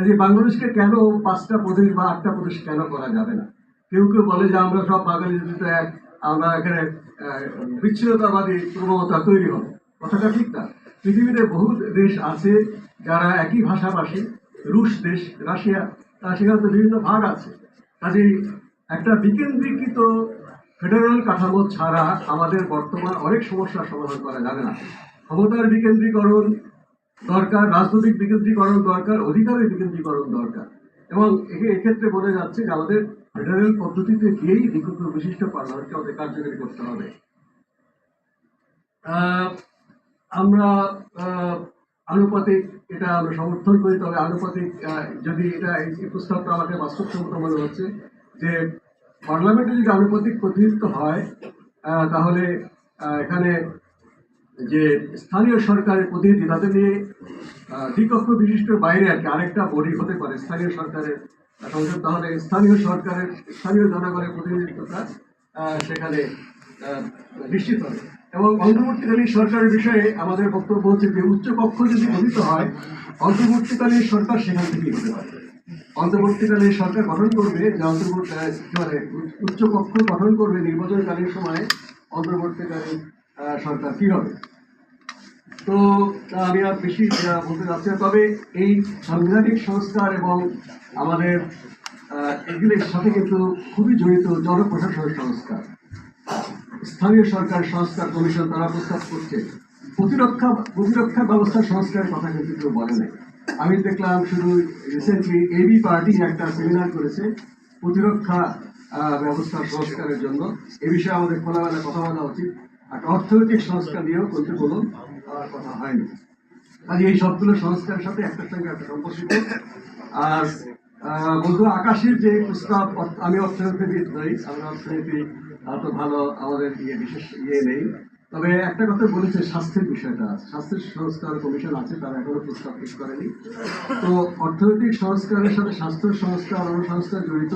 কাজে বাংলাদেশকে কেন পাঁচটা প্রদেশ বা আটটা প্রদেশ কেন করা যাবে না? কেউ কেউ বলে যে আমরা সব বাঙালি এক, আমরা এখানে বিচ্ছিন্নতাবাদী প্রবণতা তৈরি হবে। কথাটা ঠিক না। পৃথিবীতে বহু দেশ আছে যারা একই ভাষাভাষী, রুশ দেশ, রাশিয়া, তার সেখানে তো বিভিন্ন ভাগ আছে। কাজেই একটা বিকেন্দ্রীকৃত ফেডারেল কাঠামো ছাড়া আমাদের বর্তমান অনেক সমস্যার সমাধান করা যাবে না। ক্ষমতার বিকেন্দ্রীকরণ দরকার, রাজনৈতিক বিকেন্দ্রীকরণ দরকার, অধিকারের বিকেন্দ্রীকরণ দরকার। এবং একে- এক্ষেত্রে বোঝা যাচ্ছে যে আমাদের ফেডারেল পদ্ধতিতে গিয়েই দ্বিগুণ বিশিষ্ট পার্লামেন্টকে আমাদের কার্যকরী করতে হবে। আমরা আনুপাতিক এটা আমরা সমর্থন করি, তবে আনুপাতিক যদি এটা এই প্রস্তাবটা আমাকে বাস্তবসম্মত মনে হচ্ছে যে পার্লামেন্টে যদি আনুপাতিক প্রতিনিধিত্ব হয় তাহলে এখানে যে স্থানীয় সরকারের প্রতিনিধি তাদের নিয়ে দ্বিকক্ষ বিশিষ্ট বাইরে আর কি, আরেকটা বডি হতে পারে স্থানীয় সরকারের। সংসদ তাহলে স্থানীয় সরকারের, স্থানীয় জনগণের প্রতিনিধিত্বটা সেখানে নিশ্চিত হবে। এবং অন্তর্বর্তীকালীন সরকারের বিষয়ে আমাদের বক্তব্য হচ্ছে যে, উচ্চ কক্ষ যদি গঠিত হয়, অন্তর্বর্তীকালীন সরকার সেখান থেকেই হতে পারে। অন্তর্বর্তীকালীন সরকার গঠন করবে, যে অন্তর্বর্তী উচ্চ কক্ষ গঠন করবে নির্বাচনকালীন সময়ে, অন্তর্বর্তীকালীন সরকার কী হবে? তো আমি আর বেশি বলতে চাচ্ছি তবে এই সাংবিধানিক সংস্কার এবং আমাদের এগুলির সাথে কিন্তু খুবই জড়িত জনপ্রশাসন সংস্কার। স্থানীয় সরকার সংস্কার কমিশন তারা প্রস্তাব করছে। প্রতিরক্ষা প্রতিরক্ষা ব্যবস্থা সংস্কারের কথা কিন্তু কেউ বলে নাই। আমি দেখলাম শুধু রিসেন্টলি এবি পার্টি একটা সেমিনার করেছে প্রতিরক্ষা ব্যবস্থা সংস্কারের জন্য। এ বিষয়ে আমাদের খোলামেলা কথা বলা উচিত। আর অর্থনৈতিক সংস্কার নিয়েও কিন্তু কোনো কথা হয়নি। কাজে এই সবগুলো সংস্কারের সাথে একটার সঙ্গে একটা সম্পর্কিত। আর বন্ধু, আকাশের যে প্রস্তাব আমি অর্থনীতিবিদ নই, আমরা অর্থনীতি এত ভালো আমাদের ইয়ে বিশেষ ইয়ে নেই। তবে একটা কথা বলেছে, স্বাস্থ্যের বিষয়টা। স্বাস্থ্যের সংস্কার কমিশন আছে, তারা এখনও প্রস্তাব পেশ করেনি। তো অর্থনৈতিক সংস্কারের সাথে স্বাস্থ্য সংস্কার অনুসংস্কার জড়িত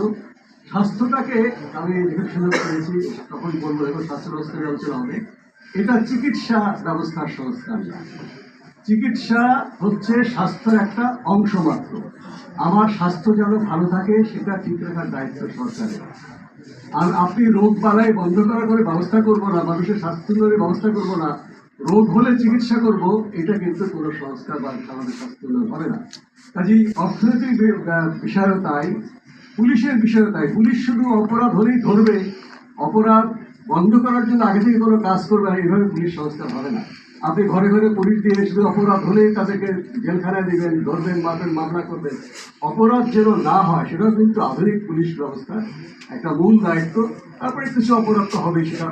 স্বাস্থ্যটাকে আমি যেখানে করেছি, তখন বলব এখন স্বাস্থ্য ব্যবস্থার আলোচনা হবে। এটা চিকিৎসা ব্যবস্থার সংস্কার। চিকিৎসা হচ্ছে স্বাস্থ্যের একটা অংশ মাত্র। আমার স্বাস্থ্য যেন ভালো থাকে, সেটা ঠিক রাখার দায়িত্ব সরকারের। আর আপনি রোগ বালাই বন্ধ করা করে ব্যবস্থা করব না, মানুষের স্বাস্থ্য উন্নয়নের ব্যবস্থা করব না, রোগ হলে চিকিৎসা করব, এটা কিন্তু কোনো সংস্কার বা আমাদের স্বাস্থ্য উন্নয়ন হবে না। কাজেই অর্থনৈতিক বি- বিষয়ও তাই পুলিশের বিষয় তাই। পুলিশ শুধু অপরাধ হলেই ধরবে। অপরাধ বন্ধ করার জন্য আগে থেকে কোনো কাজ করবে না, এইভাবে পুলিশ সংস্কার হবে না। আপনি ঘরে ঘরে পুলিশ দিয়ে শুধু অপরাধ হলেই তাদেরকে জেলখানায় দেবেন, ধরবেন, মারবেন, মামলা করবেন। অপরাধ যেন না হয়, সেটাও কিন্তু আধুনিক পুলিশ ব্যবস্থা, একটা মূল দায়িত্ব। তারপরে কিছু অপরাধ তো হবেই, সেটা